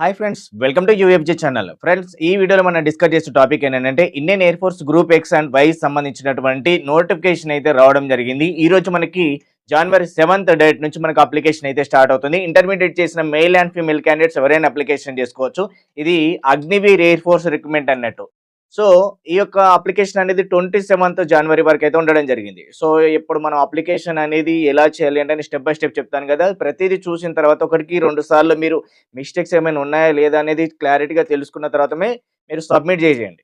Hi friends welcome to UFJ channel friends ఈ వీడియోలో మనం డిస్కస్ చేసే టాపిక్ ఏంటంటే Indian air force group X and Y సంబంధించినటువంటి నోటిఫికేషన్ అయితే రావడం జరిగింది. ఈ రోజు మనకి జనవరి సెవెంత్ డేట్ నుంచి మనకు అప్లికేషన్ అయితే స్టార్ట్ అవుతుంది. ఇంటర్మీడియట్ చేసిన మెయిల్ అండ్ ఫీమేల్ క్యాండిడేట్స్ ఎవరైనా అప్లికేషన్ చేసుకోవచ్చు. ఇది అగ్నివీర్ ఎయిర్ ఫోర్స్ రిక్రూట్మెంట్ అన్నట్టు. సో ఈ యొక్క అప్లికేషన్ అనేది ట్వంటీ సెవెంత్ జనవరి వరకు అయితే ఉండడం జరిగింది. సో ఇప్పుడు మనం అప్లికేషన్ అనేది ఎలా చేయాలి అంటే స్టెప్ బై స్టెప్ చెప్తాను కదా. ప్రతిదీ చూసిన తర్వాత ఒకటికి రెండు సార్లు మీరు మిస్టేక్స్ ఏమైనా ఉన్నాయా లేదా అనేది క్లారిటీగా తెలుసుకున్న తర్వాతమే మీరు సబ్మిట్ చేసేయండి.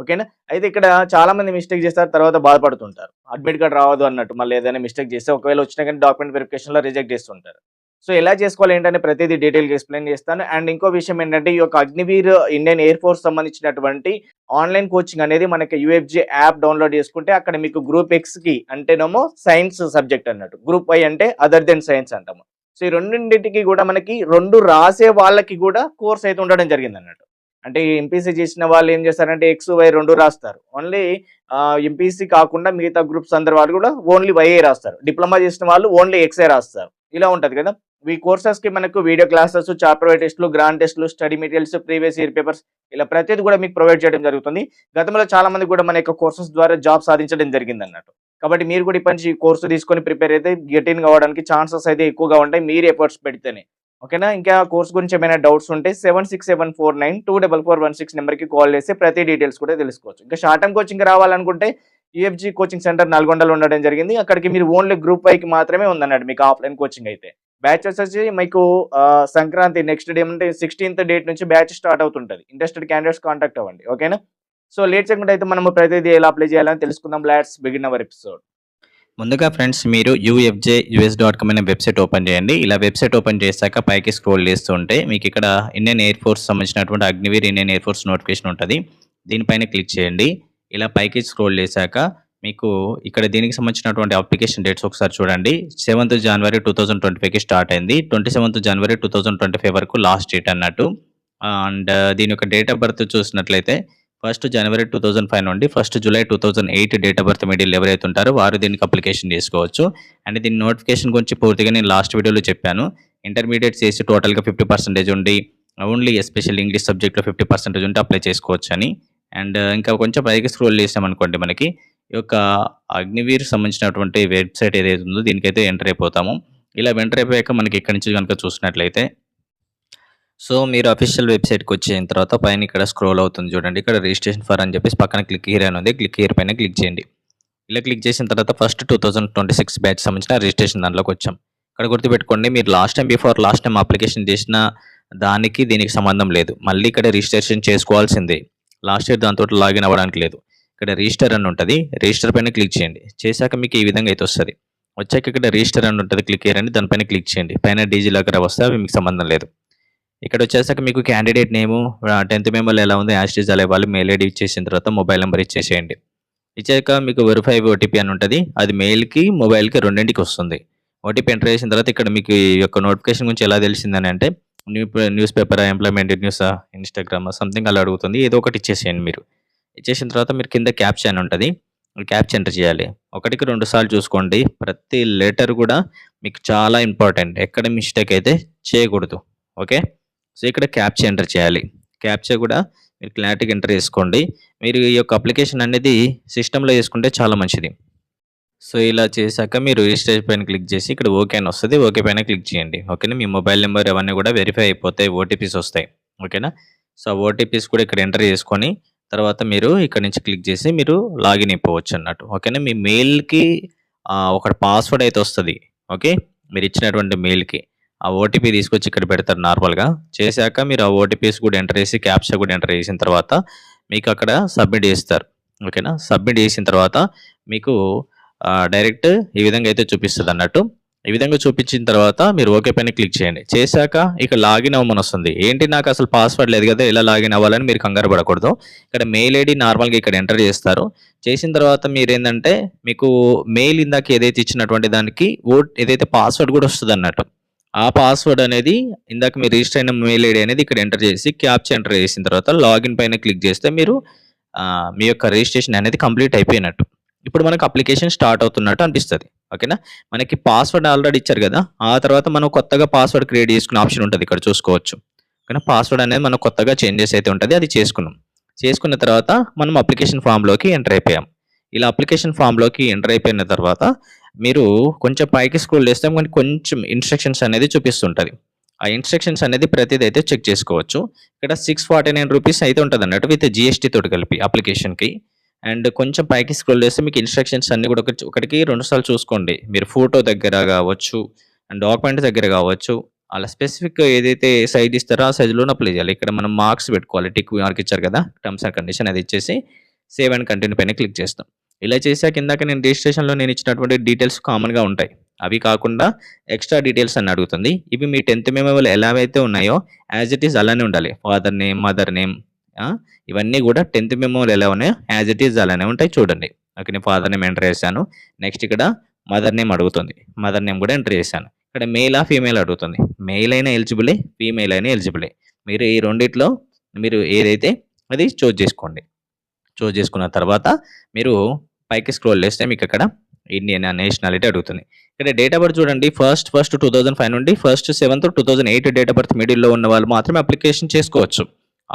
ఓకేనా? అయితే ఇక్కడ చాలా మంది మిస్టేక్ చేస్తారు తర్వాత బాధపడుతుంటారు. అడ్మిట్ కార్డ్ రావద్దు అన్నట్టు మళ్ళీ ఏదైనా మిస్టేక్ చేస్తే ఒకవేళ వచ్చినా కానీ డాక్యుమెంట్ వెరిఫికేషన్లో రిజెక్ట్ చేస్తుంటారు. సో ఎలా చేసుకోవాలి ఏంటంటే ప్రతిదీ డీటెయిల్గా ఎక్స్ప్లెయిన్ చేస్తాను. అండ్ ఇంకో విషయం ఏంటంటే ఈ యొక్క అగ్నివీర్ ఇండియన్ ఎయిర్ ఫోర్స్ సంబంధించినటువంటి ఆన్లైన్ కోచింగ్ అనేది మనకి యూఎఫ్జే యాప్ డౌన్లోడ్ చేసుకుంటే అక్కడ మీకు గ్రూప్ ఎక్స్కి అంటేనేమో సైన్స్ సబ్జెక్ట్ అన్నట్టు. గ్రూప్ వై అంటే అదర్ దెన్ సైన్స్ అంటాము. సో ఈ రెండింటికి కూడా మనకి రెండు రాసే వాళ్ళకి కూడా కోర్స్ అయితే ఉండడం జరిగింది అన్నట్టు. అంటే ఎంపీసీ చేసిన వాళ్ళు ఏం చేస్తారంటే ఎక్స్ వై రెండు రాస్తారు. ఓన్లీ ఎంపీసీ కాకుండా మిగతా గ్రూప్స్ అందరు వాళ్ళు కూడా ఓన్లీ వైఏ రాస్తారు. డిప్లొమా చేసిన వాళ్ళు ఓన్లీ ఎక్స్ఏ రాస్తారు. ఇలా ఉంటుంది కదా. ఈ కోర్సెస్కి మనకు వీడియో క్లాసెస్ చాప్టర్ టెస్ట్లు గ్రాండ్ టెస్ట్లు study materials previous year papers ఇలా ప్రతిదీ కూడా మీకు ప్రొవైడ్ చేయడం జరుగుతుంది. గతంలో చాలా మంది కూడా మన యొక్క కోర్సెస్ ద్వారా జాబ్ సాధించడం జరిగింది అన్నట్టు కాబట్టి మీరు కూడా ఇప్పటి నుంచి ఈ కోర్సు తీసుకొని ప్రిపేర్ అయితే గెట్ ఇన్ కావడానికి ఛాన్సెస్ అయితే ఎక్కువగా ఉంటాయి. మీరు ఎఫర్ట్స్ పెడితేనే. ఓకేనా? ఇంకా కోర్స్ గురించి ఏమైనా డౌట్స్ ఉంటే seven six seven four nine two double four one six నెంబర్కి కాల్ చేసి ప్రతి డీటెయిల్స్ కూడా తెలుసుకోవచ్చు. ఇంకా షార్ట్ టర్మ్ కోచింగ్ రావాలనుకుంటే యూఎఫ్జీ కోచింగ్ సెంటర్ నల్గొండలో ఉండడం జరిగింది. అక్కడికి మీరు ఓన్లీ గ్రూప్ వైకి మాత్రమే ఉందన్నాడు మీకు ఆఫ్లైన్ కోచింగ్ అయితే. బ్యాచ్ వచ్చేసి మీకు సంక్రాంతి నెక్స్ట్ డే అంటే సిక్స్టీన్త్ డేట్ నుంచి బ్యాచ్ స్టార్ట్ అవుతుంటుంది. ఇంట్రెస్టెడ్ క్యాండిడేట్స్ కాంటాక్ట్ అవ్వండి. ఓకేనా సో లేట్ చేయకుండా అయితే మనము ప్రతిదీ ఎలా అప్లై చేయాలని తెలుసుకుందాం. లాట్స్ బిగిన్ అవర్ ఎపిసోడ్ ముందుగా ఫ్రెండ్స్ మీరు యూఎఫ్జే యూఎస్ డాట్ కామ్ అనే వెబ్సైట్ ఓపెన్ చేయండి. ఇలా వెబ్సైట్ ఓపెన్ చేశాక పైకి స్క్రోల్ చేస్తుంటే మీకు ఇక్కడ ఇండియన్ ఎయిర్ ఫోర్స్ సంబంధించినటువంటి Agniveer Indian air force notification ఉంటుంది. దీనిపైన క్లిక్ చేయండి. ఇలా పైకి స్క్రోల్ చేశాక మీకు ఇక్కడ దీనికి సంబంధించినటువంటి అప్లికేషన్ డేట్స్ ఒకసారి చూడండి. Seventh January two thousand twenty ఫైవ్కి స్టార్ట్ అయింది. Twenty seventh January two thousand twenty five వరకు లాస్ట్ డేట్ అన్నట్టు. అండ్ uh, దీని యొక్క డేట్ ఆఫ్ బర్త్ చూసినట్లయితే first January two thousand five నుండి first July two thousand eight date of birth middle ఎవరైతే ఉంటారో వారు దీనికి అప్లికేషన్ చేసుకోవచ్చు. అండ్ దీని నోటిఫికేషన్ గురించి పూర్తిగా నేను లాస్ట్ వీడియోలో చెప్పాను. ఇంటర్మీడియట్ చేసి టోటల్గా ఫిఫ్టీ పర్సెంటేజ్ ఉండి ఓన్లీ ఎస్పెషల్ ఇంగ్లీష్ సబ్జెక్ట్లో ఫిఫ్టీ పర్సెంటేజ్ ఉంటే అప్లై చేసుకోవచ్చు అని అండ్ ఇంకా కొంచెం పైకి స్క్రోల్ చేసామనుకోండి మనకి ఈ యొక్క అగ్నివీర్ సంబంధించినటువంటి వెబ్సైట్ ఏదైతే ఉందో దీనికైతే ఎంటర్ అయిపోతాము. ఇలా ఎంటర్ అయిపోయాక మనకి ఇక్కడి నుంచి కనుక చూసినట్లయితే సో మీరు అఫీషియల్ వెబ్సైట్కి వచ్చిన తర్వాత పైన ఇక్కడ స్క్రోల్ అవుతుంది చూడండి. ఇక్కడ రిజిస్ట్రేషన్ ఫర్ అని చెప్పేసి పక్కన క్లిక్ హియర్ అని ఉంది. క్లిక్ హియర్ పైన క్లిక్ చేయండి. ఇలా క్లిక్ చేసిన తర్వాత first two thousand twenty six batch సంబంధించిన రిజిస్ట్రేషన్ దాంట్లోకి వచ్చాం. ఇక్కడ గుర్తుపెట్టుకోండి మీరు last time before last time application చేసిన దానికి దీనికి సంబంధం లేదు. మళ్ళీ ఇక్కడ రిజిస్ట్రేషన్ చేసుకోవాల్సిందే. లాస్ట్ ఇయర్ దాంతో లాగిన్ అవ్వడానికి లేదు. ఇక్కడ రిజిస్టర్ అని ఉంటుంది. రిజిస్టర్ పైన క్లిక్ చేయండి. చేశాక మీకు ఈ విధంగా అయితే వస్తుంది. వచ్చాక ఇక్కడ రిజిస్టర్ అని ఉంటుంది క్లిక్ చేయండి. దానిపైన క్లిక్ చేయండి. పైన డీజీ లాకర్ వస్తే అవి మీకు సంబంధం లేదు. ఇక్కడ వచ్చేసాక మీకు క్యాండిడేట్ నేము టెన్త్ మెంబర్లో ఎలా ఉంది యాస్టీజ్ అలా వాళ్ళు మెయిల్ ఐడి ఇచ్చేసిన తర్వాత మొబైల్ నెంబర్ ఇచ్చేసేయండి. ఇచ్చాక మీకు వెరిఫై ఓటీపీ అని ఉంటుంది. అది మెయిల్కి మొబైల్కి రెండింటికి వస్తుంది. ఓటీపీ ఎంటర్ చేసిన తర్వాత ఇక్కడ మీకు ఈ యొక్క నోటిఫికేషన్ గురించి ఎలా తెలిసిందని అంటే new news paper employment news Instagram something అలా అడుగుతుంది. ఏదో ఒకటి ఇచ్చేసేయండి మీరు. ఇచ్చేసిన తర్వాత మీరు కింద క్యాప్షన్ అని ఉంటుంది. క్యాప్చర్ ఎంటర్ చేయాలి. ఒకటికి రెండు సార్లు చూసుకోండి. ప్రతి లెటర్ కూడా మీకు చాలా ఇంపార్టెంట్ ఎక్కడ మిస్టేక్ అయితే చేయకూడదు. ఓకే సో ఇక్కడ క్యాప్చ ఎంటర్ చేయాలి. క్యాప్చ కూడా మీరు క్లారిటీగా ఎంటర్ చేసుకోండి. మీరు ఈ యొక్క అప్లికేషన్ అనేది సిస్టంలో వేసుకుంటే చాలా మంచిది. సో ఇలా చేశాక మీరు రిజిస్ట్రేషన్ పైన క్లిక్ చేసి ఇక్కడ ఓకే అని వస్తుంది. ఓకే పైన క్లిక్ చేయండి. ఓకేనా? మీ మొబైల్ నెంబర్ అవన్నీ కూడా వెరిఫై అయిపోతాయి ఓటీపీస్ వస్తాయి. ఓకేనా? సో ఓటీపీస్ కూడా ఇక్కడ ఎంటర్ చేసుకొని తర్వాత మీరు ఇక్కడ నుంచి క్లిక్ చేసి మీరు లాగిన్ అయిపోవచ్చు అన్నట్టు. ఓకేనా? మీ మెయిల్కి ఒక పాస్వర్డ్ అయితే వస్తుంది. ఓకే? మీరు ఇచ్చినటువంటి మెయిల్కి. ఆ ఓటీపీ తీసుకొచ్చి ఇక్కడ పెడతారు నార్మల్గా. చేశాక మీరు ఆ ఓటీపీస్ కూడా ఎంటర్ చేసి క్యాప్చా కూడా ఎంటర్ చేసిన తర్వాత మీకు అక్కడ సబ్మిట్ చేస్తారు. ఓకేనా? సబ్మిట్ చేసిన తర్వాత మీకు డైరెక్ట్ ఈ విధంగా అయితే చూపిస్తుంది అన్నట్టు. ఈ విధంగా చూపించిన తర్వాత మీరు ఓకే పైన క్లిక్ చేయండి. చేశాక ఇక లాగిన్ అవ్వమని వస్తుంది. ఏంటి నాకు అసలు పాస్వర్డ్ లేదు కదా ఎలా లాగిన్ అవ్వాలని మీరు కంగారు పడకూడదు. ఇక్కడ మెయిల్ ఐడి నార్మల్గా ఇక్కడ ఎంటర్ చేస్తారు. చేసిన తర్వాత మీరు ఏంటంటే మీకు మెయిల్ ఇందాక ఏదైతే ఇచ్చినటువంటి దానికి ఓ ఏదైతే పాస్వర్డ్ కూడా వస్తుంది అన్నట్టు. ఆ పాస్వర్డ్ అనేది ఇందాక మీరు రిజిస్టర్ అయిన మెయిల్ ఐడి అనేది ఇక్కడ ఎంటర్ చేసి క్యాప్చ ఎంటర్ చేసిన తర్వాత లాగిన్ పైన క్లిక్ చేస్తే మీరు మీ యొక్క రిజిస్ట్రేషన్ అనేది కంప్లీట్ అయిపోయినట్టు. ఇప్పుడు మనకు అప్లికేషన్ స్టార్ట్ అవుతున్నట్టు అనిపిస్తుంది. ఓకేనా మనకి పాస్వర్డ్ ఆల్రెడీ ఇచ్చారు కదా? ఆ తర్వాత మనం కొత్తగా పాస్వర్డ్ క్రియేట్ చేసుకునే ఆప్షన్ ఉంటుంది ఇక్కడ చూసుకోవచ్చు. కానీ పాస్వర్డ్ అనేది మనం కొత్తగా చేంజెస్ అయితే ఉంటుంది అది చేసుకున్నాం. చేసుకున్న తర్వాత మనం అప్లికేషన్ ఫామ్లోకి ఎంటర్ అయిపోయాం. ఇలా అప్లికేషన్ ఫామ్లోకి ఎంటర్ అయిపోయిన తర్వాత మీరు కొంచెం పైకి స్క్రోల్ చేస్తే మనకి కొంచెం ఇన్స్ట్రక్షన్స్ అనేది చూపిస్తుంటుంది. ఆ ఇన్స్ట్రక్షన్స్ అనేది ప్రతిదీ అయితే చెక్ చేసుకోవచ్చు. ఇక్కడ సిక్స్ ఫార్టీ నైన్ రూపీస్ అయితే ఉంటుంది అన్నట్టు విత్ జిఎస్టీ తోటి కలిపి అప్లికేషన్కి అండ్ కొంచెం పైకి స్క్రోల్ చేస్తే మీకు ఇన్స్ట్రక్షన్స్ అన్ని కూడా ఒకటి ఒకటికి రెండు సార్లు చూసుకోండి. మీరు ఫోటో దగ్గర కావచ్చు అండ్ డాక్యుమెంట్ దగ్గర కావచ్చు. అలా స్పెసిఫిక్ ఏదైతే సైజ్ ఇస్తారో ఆ సైజులో అప్లై చేయాలి. ఇక్కడ మనం మార్క్స్ పెట్టుకోవాలి. టిక్ మార్క్ ఇచ్చారు కదా టర్మ్స్ అండ్ కండిషన్ అది ఇచ్చేసి సేవ్ అండ్ కంటిన్యూ పైన క్లిక్ చేస్తాం. ఇలా చేశాక ఇందాక నేను రిజిస్ట్రేషన్లో నేను ఇచ్చినటువంటి డీటెయిల్స్ కామన్గా ఉంటాయి. అవి కాకుండా ఎక్స్ట్రా డీటెయిల్స్ అని అడుగుతుంది. ఇవి మీ టెన్త్ మెమోలో ఎలా అయితే ఉన్నాయో యాజ్ ఇట్ ఈస్ అలానే ఉండాలి. ఫాదర్ నేమ్ మదర్ నేమ్ ఇవన్నీ కూడా టెన్త్ మెమోలు ఎలా ఉన్నాయో యాజ్ ఇట్ ఈజ్ అలానే ఉంటాయి చూడండి. ఓకే నేను ఫాదర్ నేమ్ ఎంటర్ చేశాను. నెక్స్ట్ ఇక్కడ మదర్ నేమ్ అడుగుతుంది. మదర్ నేమ్ కూడా ఎంటర్ చేశాను. ఇక్కడ మేలా ఫీమేల్ అడుగుతుంది. మెయిల్ అయినా ఎలిజిబులే ఫీమేల్ అయినా ఎలిజిబులే. మీరు ఈ రెండిట్లో మీరు ఏదైతే అది చూజ్ చేసుకోండి. చూజ్ చేసుకున్న తర్వాత మీరు పైకి స్క్రోల్ చేస్తే మీకు అక్కడ ఇండియన్ నేషనాలిటీ అడుగుతుంది. ఇక్కడ డేట్ ఆఫ్ బర్త్ చూడండి. First first two thousand five నుండి first seventh two thousand eight date of birth మిడిల్లో ఉన్న వాళ్ళు మాత్రమే అప్లికేషన్ చేసుకోవచ్చు.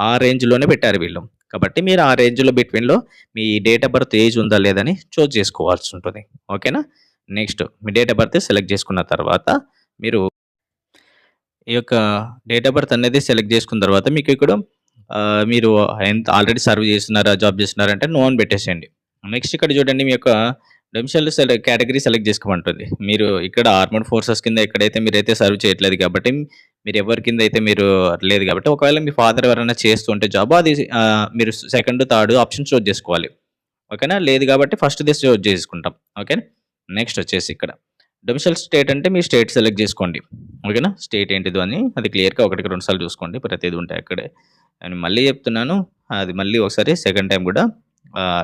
ఆ రేంజ్లోనే పెట్టారు వీళ్ళు. కాబట్టి మీరు ఆ రేంజ్లో బిట్వీన్లో మీ డేట్ ఆఫ్ బర్త్ ఏజ్ ఉందా లేదని చూజ్ చేసుకోవాల్సి ఉంటుంది. ఓకేనా? నెక్స్ట్ మీ డేట్ ఆఫ్ బర్త్ సెలెక్ట్ చేసుకున్న తర్వాత మీరు ఈ యొక్క డేట్ ఆఫ్ బర్త్ అనేది సెలెక్ట్ చేసుకున్న తర్వాత మీకు ఇక్కడ మీరు ఎంత ఆల్రెడీ సర్వ్ చేస్తున్నారా జాబ్ చేస్తున్నారా అంటే నో అని పెట్టేసేయండి. నెక్స్ట్ ఇక్కడ చూడండి మీ యొక్క డొమిషల్ సెలెక్ట్ కేటగిరీ సెలెక్ట్ చేసుకోమంటుంది. మీరు ఇక్కడ ఆర్మడ్ ఫోర్సెస్ కింద ఎక్కడైతే మీరైతే సర్వ్ చేయట్లేదు కాబట్టి మీరు ఎవరి కింద అయితే మీరు లేదు కాబట్టి ఒకవేళ మీ ఫాదర్ ఎవరైనా చేస్తుంటే జాబ్ అది మీరు సెకండ్ థర్డ్ ఆప్షన్ చూజ్ చేసుకోవాలి. ఓకేనా? లేదు కాబట్టి ఫస్ట్ దిస్ చూజ్ చేసుకుంటాం. ఓకే నెక్స్ట్ వచ్చేసి ఇక్కడ. డొమిషల్ స్టేట్ అంటే మీ స్టేట్ సెలెక్ట్ చేసుకోండి. ఓకేనా? స్టేట్ ఏంటిదో అని. అది క్లియర్గా ఒకటికి రెండు సార్లు చూసుకోండి. ప్రతిదీ ఉంటాయి అక్కడే. నేను మళ్ళీ చెప్తున్నాను. అది మళ్ళీ ఒకసారి సెకండ్ టైం కూడా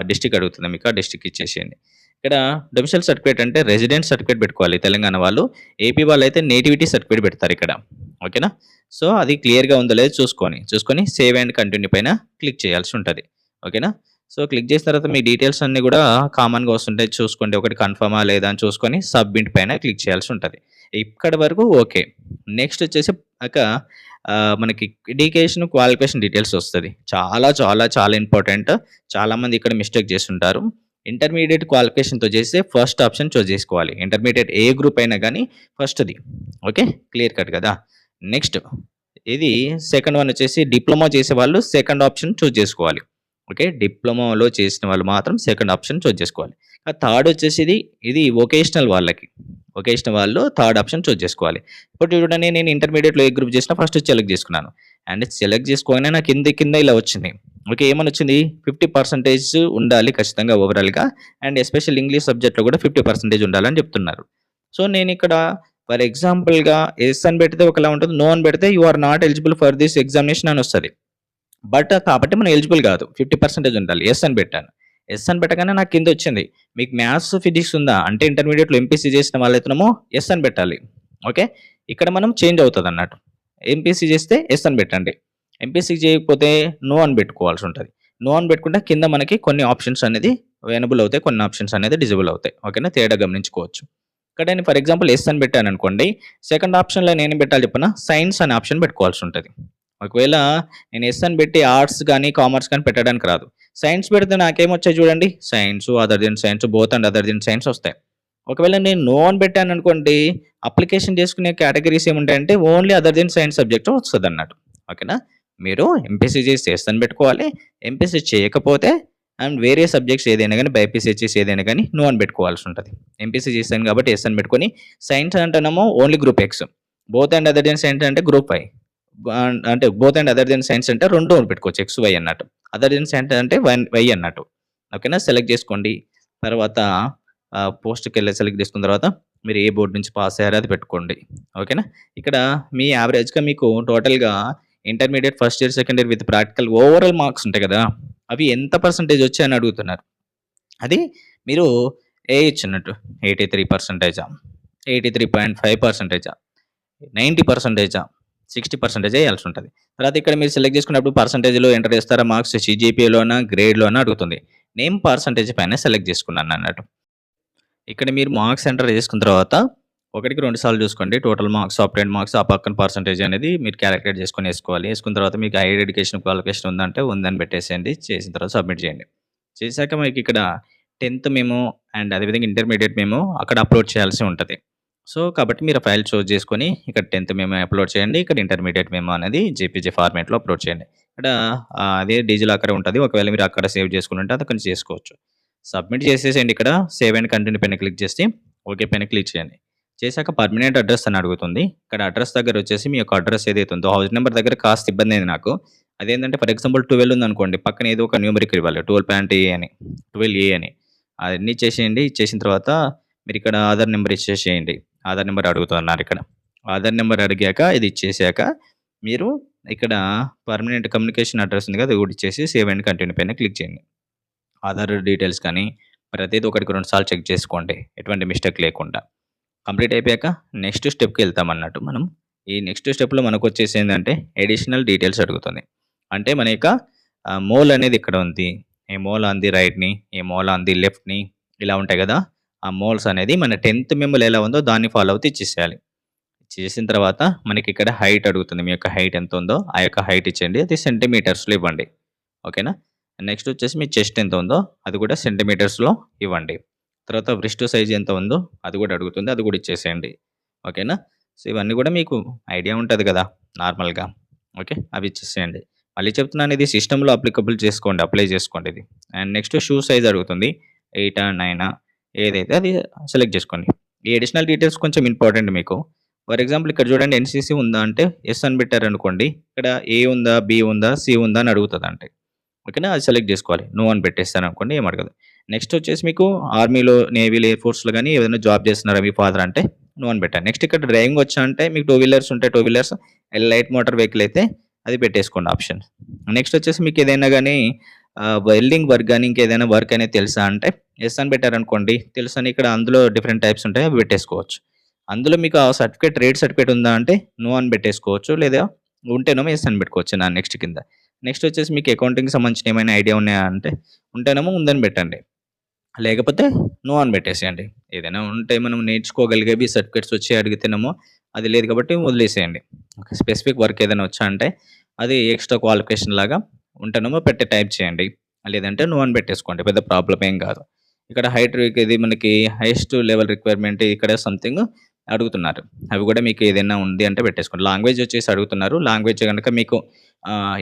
డిస్టిక్ అడుగుతుంది మీకు. ఆ డిస్టిక్ ఇచ్చేసేయండి. ఇక్కడ డొమిషల్ సర్టిఫికేట్ అంటే రెసిడెంట్ సర్టిఫికేట్ పెట్టుకోవాలి తెలంగాణ వాళ్ళు. ఏపీ వాళ్ళు అయితే నేటివిటీ సర్టిఫికేట్ పెడతారు ఇక్కడ. ఓకేనా సో అది క్లియర్గా ఉందో లేదో చూసుకొని చూసుకొని సేవ్ అండ్ కంటిన్యూ పైన క్లిక్ చేయాల్సి ఉంటుంది. ఓకేనా సో క్లిక్ చేసిన తర్వాత మీ డీటెయిల్స్ అన్నీ కూడా కామన్గా వస్తుంటాయి. చూసుకోండి ఒకటి కన్ఫర్మా లేదా అని చూసుకొని సబ్మిట్ పైన క్లిక్ చేయాల్సి ఉంటుంది. ఇక్కడి వరకు ఓకే నెక్స్ట్ వచ్చేసి ఒక మనకి ఎడ్యుకేషన్ క్వాలిఫికేషన్ డీటెయిల్స్ వస్తుంది. చాలా చాలా చాలా ఇంపార్టెంట్ చాలామంది ఇక్కడ మిస్టేక్ చేస్తుంటారు. ఇంటర్మీడియట్ క్వాలిఫికేషన్తో చేస్తే ఫస్ట్ ఆప్షన్ చూస్ చేసుకోవాలి. ఇంటర్మీడియట్ ఏ గ్రూప్ అయినా కానీ ఫస్ట్ది ఓకే క్లియర్ కట్ కదా? నెక్స్ట్ ఇది సెకండ్ వన్ వచ్చేసి డిప్లొమా చేసే వాళ్ళు సెకండ్ ఆప్షన్ చూస్ చేసుకోవాలి. ఓకే డిప్లొమాలో చేసిన వాళ్ళు మాత్రం సెకండ్ ఆప్షన్ చూస్ చేసుకోవాలి. థర్డ్ వచ్చేసి ఇది ఇది వొకేషనల్ వాళ్ళకి. వొకేషనల్ వాళ్ళు థర్డ్ ఆప్షన్ చూస్ చేసుకోవాలి. ఇప్పుడు చూడండి నేను ఇంటర్మీడియట్లో ఏ గ్రూప్ చేసినా ఫస్ట్ సెలెక్ట్ చేసుకున్నాను. అండ్ సెలెక్ట్ చేసుకోగానే నాకు కింద కింద ఇలా వచ్చింది. ఓకే ఏమని వచ్చింది ఫిఫ్టీ పర్సెంటేజ్ ఉండాలి ఖచ్చితంగా ఓవరాల్గా. అండ్ ఎస్పెషల్ ఇంగ్లీష్ సబ్జెక్ట్లో కూడా ఫిఫ్టీ పర్సెంటేజ్ ఉండాలని చెప్తున్నారు. సో నేను ఇక్కడ ఫర్ ఎగ్జాంపుల్గా ఎస్ అని పెడితే ఒకలా ఉంటుంది నో అని పెడితే you are not eligible for this examination అని వస్తుంది. బట్ కాబట్టి మనం ఎలిజిబుల్ కాదు ఫిఫ్టీ పర్సెంటేజ్ ఉండాలి. ఎస్ అని పెట్టాను. ఎస్ అని పెట్టగానే నాకు కింద వచ్చింది మీకు మ్యాథ్స్ ఫిజిక్స్ ఉందా? అంటే ఇంటర్మీడియట్లో ఎంపీసీ చేసిన వాళ్ళైతేనేమో ఎస్ అని పెట్టాలి. ఓకే ఇక్కడ మనం చేంజ్ అవుతుంది అన్నట్టు ఎంపీసీ చేస్తే ఎస్ అని పెట్టండి. ఎంపీసీ చేయకపోతే నో అని పెట్టుకోవాల్సి ఉంటుంది. నో అని పెట్టుకుంటే కింద మనకి కొన్ని ఆప్షన్స్ అనేది అవైలబుల్ అవుతాయి కొన్ని ఆప్షన్స్ అనేది డిజబుల్ అవుతాయి. ఓకేనా తేడా గమనించుకోవచ్చు. ఇక్కడ నేను ఫర్ ఎగ్జాంపుల్ ఎస్ అని పెట్టాను అనుకోండి. సెకండ్ ఆప్షన్లో నేను పెట్టాలి చెప్పిన? సైన్స్ అనే ఆప్షన్ పెట్టుకోవాల్సి ఉంటుంది. ఒకవేళ నేను ఎస్ అని పెట్టి ఆర్ట్స్ కానీ కామర్స్ కానీ పెట్టడానికి రాదు. సైన్స్ పెడితే నాకేమొచ్చాయి చూడండి. Science other than science both and other than science వస్తాయి. ఒకవేళ నేను నో అని పెట్టాను అనుకోండి అప్లికేషన్ చేసుకునే categories ఏముంటాయంటే only other than science subject వస్తుంది అన్నట్టు ఓకేనా మీరు ఎంపీసీ చేసి ఎస్ అని పెట్టుకోవాలి ఎంపీసీ చేయకపోతే అండ్ వేరే సబ్జెక్ట్స్ ఏదైనా కానీ బైపీసీ చేసి ఏదైనా కానీ నో అని పెట్టుకోవాల్సి ఉంటుంది. ఎంపీసీ చేస్తాను కాబట్టి ఎస్ అని పెట్టుకొని సైన్స్ అంటేనేమో only group X both and other than science అంటే గ్రూప్ వై అంటే both and other than science అంటే రెండు పెట్టుకోవచ్చు ఎక్స్ వై అన్నట్టు. అదర్ దెన్ సైన్స్ అంటే వై వై అన్నట్టు. ఓకేనా సెలెక్ట్ చేసుకోండి. తర్వాత పోస్ట్కి వెళ్ళి సెలెక్ట్ చేసుకున్న తర్వాత మీరు ఏ బోర్డు నుంచి పాస్ అయ్యారో అది పెట్టుకోండి. ఓకేనా ఇక్కడ మీ యావరేజ్గా మీకు టోటల్గా intermediate first year second year with practical overall marks ఉంటాయి కదా. అవి ఎంత పర్సంటేజ్ వచ్చాయని అడుగుతున్నారు? అది మీరు ఏ ఇచ్చినట్టు ఎయిటీ త్రీ పర్సంటేజా ఎయిటీ త్రీ పాయింట్ ఫైవ్ పర్సంటేజా నైంటీ పర్సంటేజా సిక్స్టీ పర్సెంటేజ్ వేయాల్సి ఉంటుంది. తర్వాత ఇక్కడ మీరు సెలెక్ట్ చేసుకున్నప్పుడు పర్సంటేజ్లో ఎంటర్ చేస్తారా మార్క్స్ సిజిపిఏలోనా గ్రేడ్లోనా అడుగుతుంది. నేమ్ పర్సంటేజ్ పైన సెలెక్ట్ చేసుకున్నాను అన్నట్టు. ఇక్కడ మీరు మార్క్స్ ఎంటర్ చేసుకున్న తర్వాత ఒకటికి రెండు సార్లు చూసుకోండి. టోటల్ మార్క్స్ ఆప్టెంట్ మార్క్స్ ఆ పక్కన పర్సంటేజ్ అనేది మీరు క్యాలిక్యులేట్ చేసుకొని వేసుకోవాలి. వేసుకున్న తర్వాత మీకు హైయర్ ఎడ్యుకేషన్ క్వాలిఫికేషన్ ఉందంటే ఉందని పెట్టేసేయండి. చేసిన తర్వాత సబ్మిట్ చేయండి. చేశాక మీకు ఇక్కడ టెన్త్ మేము అండ్ అదేవిధంగా ఇంటర్మీడియట్ మేము అక్కడ అప్లోడ్ చేయాల్సి ఉంటుంది. సో కాబట్టి మీరు ఫైల్ చూస్ చేసుకొని ఇక్కడ టెన్త్ మేము అప్లోడ్ చేయండి. ఇక్కడ ఇంటర్మీడియట్ మేము అనేది జేపీజీ ఫార్మేట్లో అప్లోడ్ చేయండి. ఇక్కడ అదే డీజిల్ అక్కడ ఉంటుంది. ఒకవేళ మీరు అక్కడ సేవ్ చేసుకుంటే అది కొంచెం చేసుకోవచ్చు. సబ్మిట్ చేసేసేయండి ఇక్కడ. సేవ్ అండ్ కంటిన్యూ పైన క్లిక్ చేసి ఓకే పైన క్లిక్ చేయండి. చేశాక పర్మనెంట్ అడ్రస్ అని అడుగుతుంది. ఇక్కడ అడ్రస్ దగ్గర వచ్చేసి మీ యొక్క అడ్రస్ ఏదైతే ఉందో హౌస్ నెంబర్ దగ్గర కాస్త ఇబ్బంది అయింది నాకు. అదేంటంటే ఫర్ ఎగ్జాంపుల్ ట్వెల్వ్ ఉంది అనుకోండి పక్కన ఏదో ఒక న్యూమరిక్ ఇవ్వాలి ట్వెల్వ్ ప్యాంట్ ఏ అని ట్వెల్వ్ ఏ అని. అవన్నీ చేసేయండి. చేసిన తర్వాత మీరు ఇక్కడ ఆధార్ నెంబర్ ఇచ్చేసేయండి. ఆధార్ నెంబర్ అడుగుతున్నారు ఇక్కడ. ఆధార్ నెంబర్ అడిగాక ఇది ఇచ్చేసాక మీరు ఇక్కడ పర్మనెంట్ కమ్యూనికేషన్ అడ్రస్ ఉంది కదా అది కూడా ఇచ్చేసి సేవ్ అండ్ కంటిన్యూ పైన క్లిక్ చేయండి. ఆధార్ డీటెయిల్స్ కానీ ప్రతిదీ ఒకటికి రెండు సార్లు చెక్ చేసుకోండి. ఎటువంటి మిస్టేక్ లేకుండా. కంప్లీట్ అయిపోయాక నెక్స్ట్ స్టెప్కి వెళ్తాం అన్నట్టు మనం. ఈ నెక్స్ట్ స్టెప్లో మనకు వచ్చేసి ఏంటంటే అడిషనల్ డీటెయిల్స్ అడుగుతుంది. అంటే మన యొక్క మోల్ అనేది ఇక్కడ ఉంది. ఏ మోల్ ఆన్ ది రైట్ని ఏ మోల్ ఆన్ ది లెఫ్ట్ని ఇలా ఉంటాయి కదా. ఆ మోల్స్ అనేది మన టెన్త్ మెంబర్ ఎలా ఉందో దాన్ని ఫాలో అవుతూ ఇచ్చేసేయాలి. చేసిన తర్వాత మనకి ఇక్కడ హైట్ అడుగుతుంది. మీ యొక్క హైట్ ఎంత ఉందో ఆ యొక్క హైట్ ఇచ్చేయండి. అది సెంటీమీటర్స్లో ఇవ్వండి. ఓకేనా? నెక్స్ట్ వచ్చేసి మీ చెస్ట్ ఎంత ఉందో అది కూడా సెంటీమీటర్స్లో ఇవ్వండి. తర్వాత వ్రిస్ట్ సైజ్ ఎంత ఉందో అది కూడా అడుగుతుంది అది కూడా ఇచ్చేసేయండి. ఓకేనా? సో ఇవన్నీ కూడా మీకు ఐడియా ఉంటుంది కదా నార్మల్గా. ఓకే? అవి ఇచ్చేసేయండి. మళ్ళీ చెప్తున్నాను ఇది సిస్టంలో అప్లికబుల్ చేసుకోండి అప్లై చేసుకోండి ఇది. అండ్ నెక్స్ట్ షూ సైజ్ అడుగుతుంది ఎయిటా నైనా ఏదైతే అది సెలెక్ట్ చేసుకోండి. ఈ అడిషనల్ డీటెయిల్స్ కొంచెం ఇంపార్టెంట్ మీకు. ఫర్ ఎగ్జాంపుల్ ఇక్కడ చూడండి ఎన్సీసీ ఉందా అంటే ఎస్ అని పెట్టారు అనుకోండి ఇక్కడ ఏ ఉందా బి ఉందా సి ఉందా అని అడుగుతుంది అంటే ఓకేనా? అది సెలెక్ట్ చేసుకోవాలి. నో అని పెట్టేస్తాను అనుకోండి ఏం అడగదు. నెక్స్ట్ వచ్చేసి మీకు ఆర్మీలో నేవీలో ఎయిర్ ఫోర్స్లో కానీ ఏదైనా జాబ్ చేస్తున్నారా మీ ఫాదర్ అంటే? నో అని పెట్టండి నెక్స్ట్ ఇక్కడ డ్రైవింగ్ వచ్చా అంటే మీకు టూ వీలర్స్ ఉంటాయి two wheelers light motor vehicle అయితే అది పెట్టేసుకోండి ఆప్షన్ నెక్స్ట్ వచ్చేసి మీకు ఏదైనా కానీ వెల్డింగ్ వర్క్ కానీ ఇంకేదైనా వర్క్ అనేది తెలుసా అంటే ఎస్ అని పెట్టారనుకోండి తెలుసు అని ఇక్కడ అందులో డిఫరెంట్ టైప్స్ ఉంటాయి అవి పెట్టేసుకోవచ్చు. అందులో మీకు ఆ సర్టిఫికేట్ రేట్ సర్టిఫికేట్ ఉందా అంటే నో అని పెట్టేసుకోవచ్చు లేదా ఉంటేనేమో ఎస్ అని పెట్టుకోవచ్చు నా నెక్స్ట్ కింద. నెక్స్ట్ వచ్చేసి మీకు అకౌంటింగ్ సంబంధించిన ఏమైనా ఐడియా ఉన్నాయా అంటే ఉంటేనేమో ఉందని పెట్టండి. లేకపోతే నో అని పెట్టేసేయండి. ఏదైనా ఉంటే మనం నేర్చుకోగలిగేవి సర్టిఫికేట్స్ వచ్చి అడిగితేనేమో అది లేదు కాబట్టి వదిలేసేయండి. స్పెసిఫిక్ వర్క్ ఏదైనా వచ్చా అంటే అది ఎక్స్ట్రా క్వాలిఫికేషన్ లాగా ఉంటేనేమో పెట్టి టైప్ చేయండి. లేదంటే నో అని పెట్టేసుకోండి. పెద్ద ప్రాబ్లం ఏం కాదు. ఇక్కడ హైట్ ఇది మనకి హైయెస్ట్ లెవెల్ రిక్వైర్మెంట్ ఇక్కడ సంథింగ్ అడుగుతున్నారు. అవి కూడా మీకు ఏదైనా ఉంది అంటే పెట్టేసుకోండి. లాంగ్వేజ్ వచ్చేసి అడుగుతున్నారు. లాంగ్వేజ్ కనుక మీకు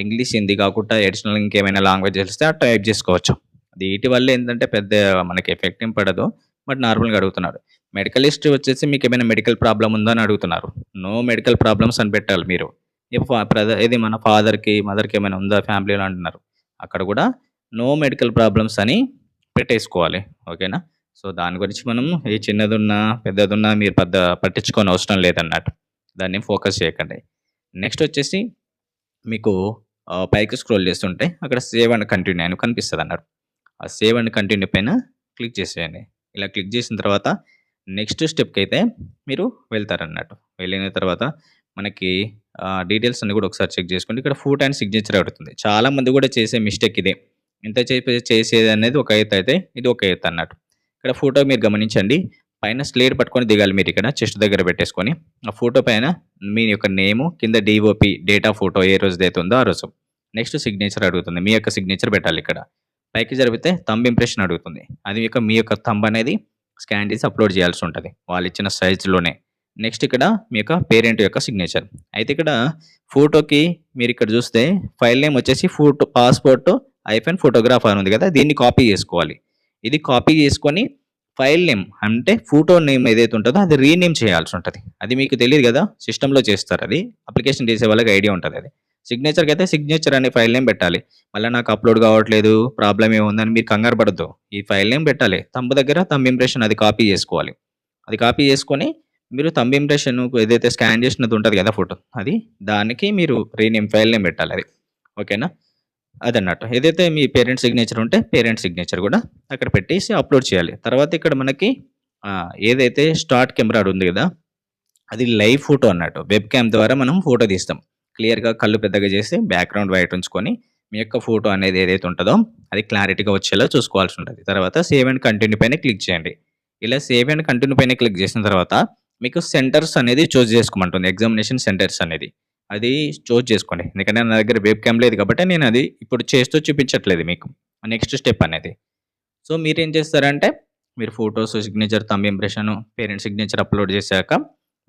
ఇంగ్లీష్ హిందీ కాకుండా అడిషనల్ ఇంకేమైనా లాంగ్వేజ్ తెలిస్తే టైప్ చేసుకోవచ్చు. వీటి వల్ల ఏంటంటే పెద్ద మనకి ఎఫెక్ట్ ఏం పడదు. బట్ నార్మల్గా అడుగుతున్నారు. మెడికలిస్ట్ వచ్చేసి మీకు ఏమైనా మెడికల్ ప్రాబ్లం ఉందా అని అడుగుతున్నారు. నో మెడికల్ ప్రాబ్లమ్స్ అని పెట్టాలి మీరు. బ్రదర్ ఇది మన ఫాదర్కి మదర్కి ఏమైనా ఉందా ఫ్యామిలీలో అంటున్నారు. అక్కడ కూడా నో మెడికల్ ప్రాబ్లమ్స్ అని పెట్టేసుకోవాలి. ఓకేనా? సో దాని గురించి మనం ఏ చిన్నదున్నా పెద్దదున్నా మీరు పెద్ద పట్టించుకొని అవసరం లేదన్నట్టు. దాన్ని ఫోకస్ చేయకండి. నెక్స్ట్ వచ్చేసి మీకు పైకి స్క్రోల్ చేస్తుంటే అక్కడ సేవ్ అండ్ కంటిన్యూ అని కనిపిస్తుంది అన్నారు ఆ సేవ్ అండ్ కంటిన్యూ పైన క్లిక్ చేసేయండి. ఇలా క్లిక్ చేసిన తర్వాత నెక్స్ట్ స్టెప్కి అయితే మీరు వెళ్తారన్నట్టు. వెళ్ళిన తర్వాత మనకి డీటెయిల్స్ అన్ని కూడా ఒకసారి చెక్ చేసుకోండి. ఇక్కడ ఫోటో అండ్ సిగ్నేచర్ అడుగుతుంది చాలామంది కూడా చేసే మిస్టేక్ ఇదే. ఇంత చేసేది అనేది ఒక ఎత్తు అయితే ఇది ఒక ఎత్తు అన్నట్టు. ఇక్కడ ఫోటో మీరు గమనించండి. పైన స్లేట్ పట్టుకొని దిగాలి మీరు ఇక్కడ చెస్ట్ దగ్గర పెట్టేసుకొని. ఆ ఫోటో పైన మీ యొక్క నేము కింద డిఓపి డేటా ఫోటో ఏ రోజు అయితే ఉందో ఆ రోజు. నెక్స్ట్ సిగ్నేచర్ అడుగుతుంది. మీ యొక్క సిగ్నేచర్ పెట్టాలి ఇక్కడ. పైకి జరిపితే థంబ్ ఇంప్రెషన్ అడుగుతుంది. అది యొక్క మీ యొక్క థంబ్ అనేది స్కాన్ చేసి అప్లోడ్ చేయాల్సి ఉంటుంది. వాళ్ళు ఇచ్చిన సైజులోనే నెక్స్ట్ ఇక్కడ మీ యొక్క పేరెంట్ యొక్క సిగ్నేచర్ అయితే ఇక్కడ ఫోటోకి మీరు ఇక్కడ చూస్తే ఫైల్ నేమ్ వచ్చేసి ఫోటో పాస్పోర్ట్ ఐఫోన్ ఫోటోగ్రాఫ్ అని ఉంది కదా దీన్ని కాపీ చేసుకోవాలి. ఇది కాపీ చేసుకొని ఫైల్ నేమ్ అంటే ఫోటో నేమ్ ఏదైతే ఉంటుందో అది రీనేమ్ చేయాల్సి ఉంటుంది. అది మీకు తెలియదు కదా సిస్టంలో చేస్తారు అది. అప్లికేషన్ చేసే వాళ్ళకి ఐడియా ఉంటుంది అది. సిగ్నేచర్కి అయితే సిగ్నేచర్ అనే ఫైల్ నేమ్ పెట్టాలి. మళ్ళీ నాకు అప్లోడ్ కావట్లేదు ప్రాబ్లం ఏముందని మీరు కంగారు పడద్దు. ఈ ఫైల్ నేమ్ పెట్టాలి. తంబు దగ్గర తమ్ ఇంప్రెషన్ అది కాపీ చేసుకోవాలి. అది కాపీ చేసుకొని మీరు తమ్ ఇంప్రెషన్ ఏదైతే స్కాన్ చేసినది ఉంటుంది కదా ఫోటో అది దానికి మీరు రీనేమ్ ఫైల్ నేమ్ పెట్టాలి అది. ఓకేనా అదన్నట్టు. ఏదైతే మీ పేరెంట్ సిగ్నేచర్ ఉంటే పేరెంట్ సిగ్నేచర్ కూడా అక్కడ పెట్టేసి అప్లోడ్ చేయాలి. తర్వాత ఇక్కడ మనకి ఏదైతే స్టార్ట్ కెమెరా ఉంది కదా అది లైవ్ ఫోటో అన్నట్టు. వెబ్ క్యామ్ ద్వారా మనం ఫోటో తీస్తాం. క్లియర్గా కళ్ళు పెద్దగా చేసి బ్యాక్గ్రౌండ్ వైట్ ఉంచుకొని మీ యొక్క ఫోటో అనేది ఏదైతే ఉంటుందో అది క్లారిటీగా వచ్చేలా చూసుకోవాల్సి ఉంటుంది. తర్వాత సేవ్ అండ్ కంటిన్యూ పైన క్లిక్ చేయండి. ఇలా సేవ్ అండ్ కంటిన్యూ పైన క్లిక్ చేసిన తర్వాత మీకు సెంటర్స్ అనేది చూజ్ చేసుకోమంటుంది. ఎగ్జామినేషన్ సెంటర్స్ అనేది. అది చూస్ చేసుకోండి. ఎందుకంటే నా దగ్గర వెబ్ క్యామ్ లేదు కాబట్టి నేను అది ఇప్పుడు చేస్తూ చూపించట్లేదు మీకు. నెక్స్ట్ స్టెప్ అనేది. సో మీరేం చేస్తారంటే మీరు photos signature thumb impression parent signature upload చేశాక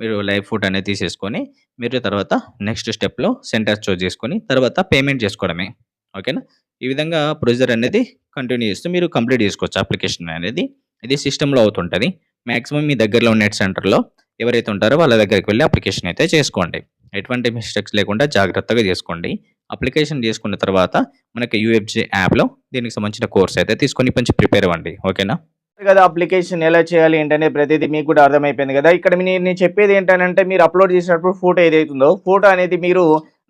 మీరు లైవ్ ఫుడ్ అనేది తీసేసుకొని మీరు తర్వాత నెక్స్ట్ స్టెప్లో సెంటర్ చూజ్ చేసుకొని తర్వాత పేమెంట్ చేసుకోవడమే. ఓకేనా? ఈ విధంగా ప్రొసీజర్ అనేది కంటిన్యూ చేస్తూ మీరు కంప్లీట్ చేసుకోవచ్చు అప్లికేషన్ అనేది. ఇది సిస్టంలో అవుతుంటుంది. మ్యాక్సిమం మీ దగ్గరలో ఉన్న నెట్ సెంటర్లో ఎవరైతే ఉంటారో వాళ్ళ దగ్గరికి వెళ్ళి అప్లికేషన్ అయితే చేసుకోండి. ఎటువంటి మిస్టేక్స్ లేకుండా జాగ్రత్తగా చేసుకోండి. అప్లికేషన్ చేసుకున్న తర్వాత మనకి యూఎఫ్జే యాప్లో దీనికి సంబంధించిన కోర్స్ అయితే తీసుకొని కొంచెం ప్రిపేర్ అవ్వండి. ఓకేనా? కదా అప్లికేషన్ ఎలా చేయాలి ఏంటనే ప్రతిదీ మీకు కూడా అర్థమైపోయింది కదా. ఇక్కడ నేను చెప్పేది ఏంటంటే మీరు అప్లోడ్ చేసినప్పుడు ఫోటో ఏదైతుందో ఫోటో అనేది మీరు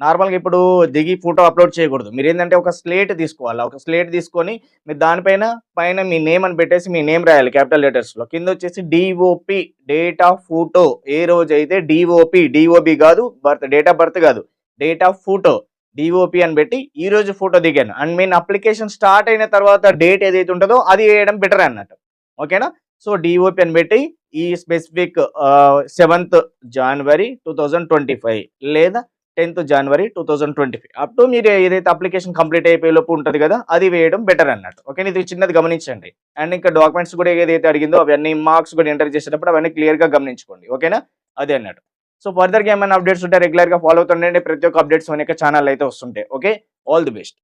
నార్మల్గా ఇప్పుడు దిగి ఫోటో అప్లోడ్ చేయకూడదు. మీరు ఏంటంటే ఒక స్లేట్ తీసుకోవాలి? ఒక స్లేట్ తీసుకొని మీరు దానిపైన పైన మీ నేమ్ అని పెట్టేసి మీ నేమ్ రాయాలి క్యాపిటల్ లెటర్స్లో కింద వచ్చేసి డిఓపి డేట్ ఆఫ్ ఫోటో ఏ రోజు అయితే డిఓపి డిఓబి కాదు బర్త్ డేట్ ఆఫ్ బర్త్ కాదు డేట్ ఆఫ్ ఫోటో డిఓపి అని పెట్టి ఈ రోజు ఫోటో దిగాను. అండ్ మీన్ అప్లికేషన్ స్టార్ట్ అయిన తర్వాత డేట్ ఏదైతే ఉంటుందో అది వేయడం బెటర్ అన్నట్టు. ఓకేనా? సో డిఓపి అని పెట్టి ఈ specific seventh January two thousand twenty five లేదా tenth January two thousand twenty five up to మీరు ఏదైతే అప్లికేషన్ కంప్లీట్ అయిపోయే లోపు ఉంటుంది కదా అది వేయడం బెటర్ అన్నట్టు. ఓకే ఇది చిన్నది గమనించండి. అండ్ ఇంకా డాక్యుమెంట్స్ కూడా ఏదైతే అడిగిందో అవన్నీ మార్క్స్ కూడా ఎంటర్ చేసేటప్పుడు అవన్నీ క్లియర్గా గమనించుకోండి. ఓకేనా? అదే అన్నట్టు. సో ఫర్దర్గా ఏమైనా అప్డేట్స్ ఉంటే రెగ్యులర్గా ఫాలో అవుతుండండి. ప్రతి ఒక్క అప్డేట్స్ అనేక ఛానల్ అయితే వస్తుంటాయి. ఓకే? All the best